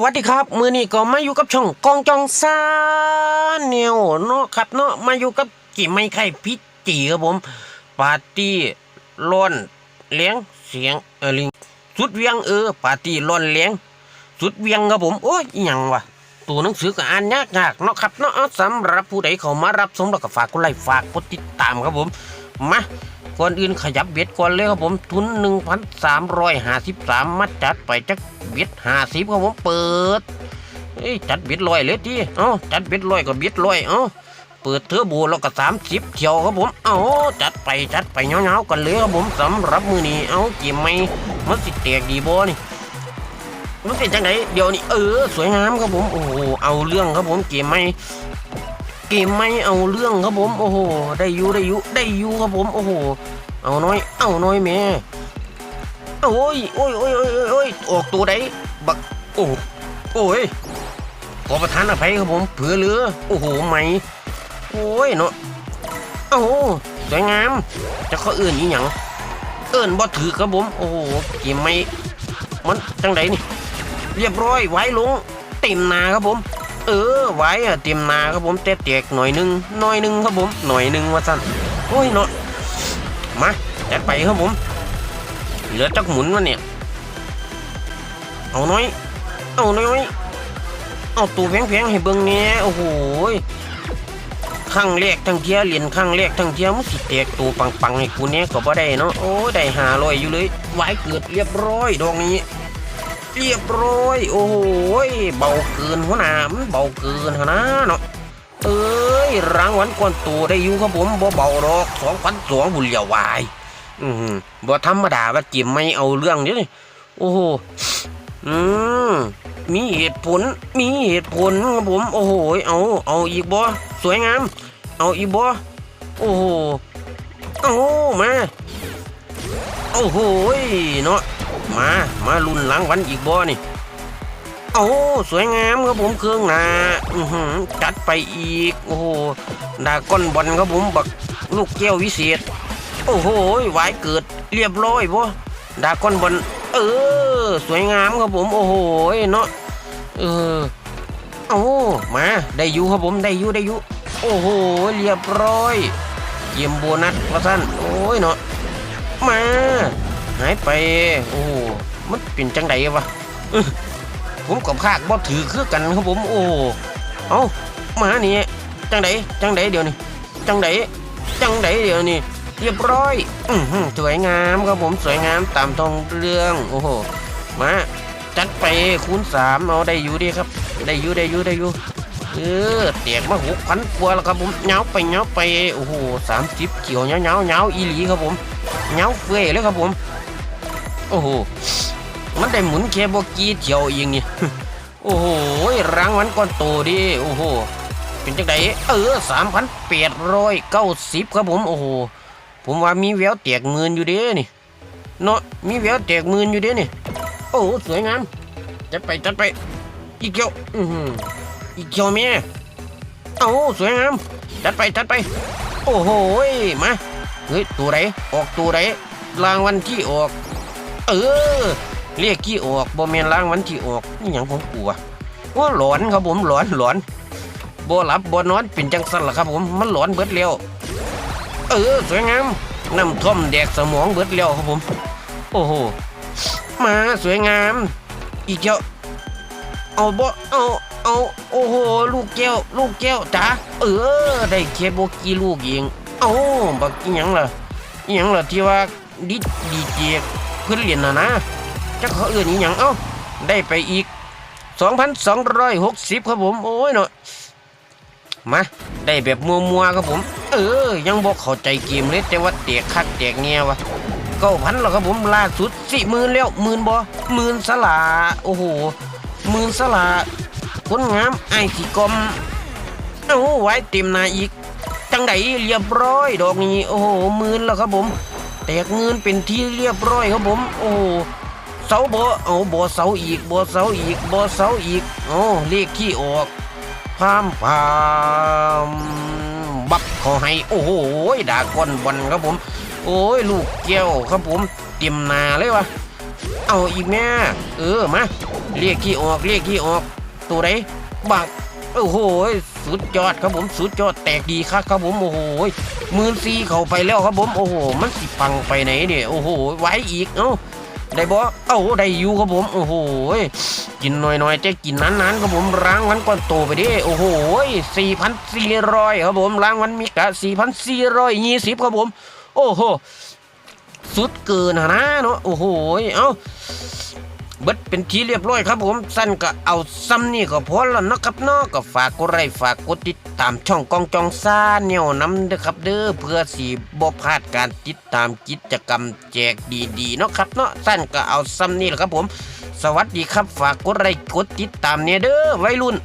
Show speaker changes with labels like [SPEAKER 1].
[SPEAKER 1] สวัสดีครับ มือนี้ก็มาอยู่กับช่องกองจองซาเนียวเนาะครับเนาะมาอยู่กับกี่ไม่ไข่พิจีครับผมปาร์ตี้ร้อนเลี้ยงเสียงเออลิงสุดเวียงเออปาร์ตี้ร้อนเลี้ยงสุดเวียงครับผมโอ้ยอยังวะตัวหนังสือก็อ่านยากยากเนาะครับเนาะสำหรับผู้ใดเขามารับชมแล้วก็ฝากกดไลค์ฝากกดติดตามครับผมมา ก่อนอื่นขยับเบ็ดก่อนเลยครับผมทุน 1,353 มาจัดไปจักเบ็ด50ครับผมเปิดเอ้ยจัดเบ็ดลอยเลยทีเอ้าจัดเบ็ดลอยก็เบ็ดลอยเอ้าเปิดเทอร์โบแล้วก็30เที่ยวครับผมเอ้าจัดไปจัดไปเงาๆกันเลยครับผมสำหรับมือนี้เอ้าเกมไม่มันสิแตกดีบ่นี่มันเป็นจังไดเดี๋ยวนี้เออ สวยงามครับผมโอ้โหเอาเรื่องครับผมเกมไม่ เกมไม่เอาเรื่องครับผมโอ้โหได้ยูได้ยูได้ยูครับผมโอ้โหเอาน้อย เอาน้อยแม่โอ้ยโอ้ยโอ้ยโอ้ยโอ้ยออกตัวใดบักโอ้โอ้ยขอประทานอภัยครับผมเผื่อเหลือโอ้โหไม่โอ้ยเนาะโอ้โหสวยงาม จะขาเอื่นอีหยังเอื่นบ่ถือครับผมโอ้โหเกมไม่มันจังไดนี่ เรียบร้อยไว้ลงเต็มนาครับผม เออไว้อะเต็มนาครับผมแต่แตกหน่อยหนึงหน่อยหนึงครับผมหน่อยหนึงว่าสั้นโอ้ยเนาะมาจัดไปครับผม เหลือจักหมุนวะเนี่ยเอาน้อย เอาน้อยเอาตัวแพงๆให้เบิ่งแหน่โอ้โหยครั้งแรกทั้งเทียเหรียญครั้งแรกทั้งเทียมันสิแตกตัวปังๆให้กูเนี่ยก็บ่ได้เนาะโอ้ยได้หาลอยอยู่เลยไว้เกิดเรียบร้อยดอกนี้ เรียบร้อย โอ้โหเบาเกินหัวหน้ามันเบาเกินหัวหน้าเนาะเอ้ยรางวัลก่อนตัวได้อยู่ครับผมบ่เบาหรอกสองพันสองบุญเหลียววายอืมบ่ธรรมดาว่าจิมไม่เอาเรื่องนี้โอ้โหอืมมีเหตุผลมีเหตุผลครับผม โอ้โหเอาเอาอีกบ่สวยงาม เอาอีกบ่โอ้โหเอามาโอ้โหยเนาะ มา มาลุ้นหลังวันอีกบ่นี่ โอ้สวยงามครับผมเครื่องหนาอือหือจัดไปอีก โอ้โหดาก้อนบอลครับผมบักลูกแก้ววิเศษ โอ้โหหวเกิดเรียบร้อยบ่ดาก้อนบอลเออ สวยงามครับผม โอ้โหเนาะเออโอ้มาได้อยู่ครับผมได้อยู่ได้อยู่โอ้โหเรียบร้อย เยี่ยมโบนัสว่าสั้นโอ้ยเนาะมา หายไป โอ้โหมันเป็นจังไดวะผมกับภาคบ่ถือคือกันครับผม โอ้เอามานี่จังไดจังไดเดี๋ยวนี้จังไดจังไดเดี๋ยวนี้เรียบร้อยอืสวยงามครับผมสวยงามตามทองเรื่องโอ้โหมาจัดไปคูณสามเอาได้อยู่ดีครับ ได้อยู่ได้อยู่ได้อยู่เออเตียกมาหกพันกว่าแล้วครับผมเงาไปเงาไปโอ้โหสามสิบเกี่ยวเงาเงาเงาอีหลีครับผม เงาเฟื่อยเลยครับผม โอ้โห มันได้หมุนแค่บกี้เที่ยวเองนี่โอ้โหรางวัลก้อนโตดิ โอ้โห เป็นจังไดเออสามพันแปดร้อยเก้าสิบครับผม โอ้โห ผมว่ามีแววแตกหมื่นอยู่เด้นี่ เนาะ มีแววแตกหมื่นอยู่เด้นี่ โอ้โหสวยงาม จัดไปจัดไป อีกเกียว อืออีกเกียวเมียโอ้โหสวยงาม จัดไปจัดไป โอ้โห มา เฮ้ยตัวไหนออกตัวไหนรางวัลที่ออก เออเรียกกี่ออกบ่แม่นรางวัลที่ออกนี่หยังผมกลัวว่าหลอนครับผมหลอนหลอนบ่หลับบ่นอนเป็นจังสันล่ะครับผมมันหลอนเบิดแล้วเออสวยงามน้ำท่อมแดกสมองเบิดแล้วครับผม โอ้โหมาสวยงาม อีกเจ้าเอาบ่เอาเอาโอ้โห ลูกแก้ว ลูกแก้วจ้าเออ ได้แค่โบกี้ลูกเอง เอ้าบักอิหยังล่ะอิหยังล่ะที่ว่าดิดีเจเพื่อนเหรียนน่ะนะจักเขาเอื่นอีหยังเอ้าได้ไปอีก 2,260 ครับผม โอ้ยเนาะมาได้แบบมัวๆครับผม เออ ยังบอกเข้าใจเกมเลยแต่ว่าแตกคักแตกเงียวะเก้าพันแล้วครับผมล่าสุดสี่หมื่นแล้วหมื่นบ่หมื่นสลาโอ้โหหมื่นสลาคนงามไอสีกลมเอ้าไว้เต็มนาอีก จังไดเรียบร้อย ดอกนี้โอ้โหมื่นแล้วครับผม แตกเงินเป็นที่เรียบร้อยครับผม โอ้โเสาบ่เอาบ่เสาอีกบ่เสาอีกบ่เสาอีกโอ้เลขที่ออกพามพามบับขอให้โอ้โหดาก้อนบอลครับผม โอ้ยลูกแก้วครับผม เต็มนาเลยวะเอาอีกแม่เออมาเรียกขี้ออกเรียกขี้ออกตัวไหนบัก โอ้โหสุดยอดครับผมสุดยอดแตกดีครับครับผมโอ้โหมื่นซีเข้าไปแล้วครับผมโอ้โห มันสิปังไปไหนเนี่ยโอ้โหไว้อีกเอ้าได้บ่เอ้าได้ยูครับผมโอ้โหกินหน่อยๆจะกินนานๆครับผมล้างวันก่อนโตไปดิโอ้โห4,400ครับผมล้างวันมีกะ4,420ครับผม โอ้โหสุดเกินนนะเนาะโอ้โหเอ้า เบิดเป็นทีเรียบร้อยครับผมสั้นก็เอาซ้ำนี่ก็พอแล้วนะครับเนาะก็ฝากกดไลค์ฝากกดติดตามช่องกองจองซ่าแนวน้ำเด้อครับเด้อเพื่อสีบ่พลาดการติดตามกิจกรรมแจกดีๆเนาะครับเนาะสั้นก็เอาซ้ำนี่แหละครับผม สวัสดีครับฝากกดไลค์กดติดตามเนี่ยเด้อวัยรุ่น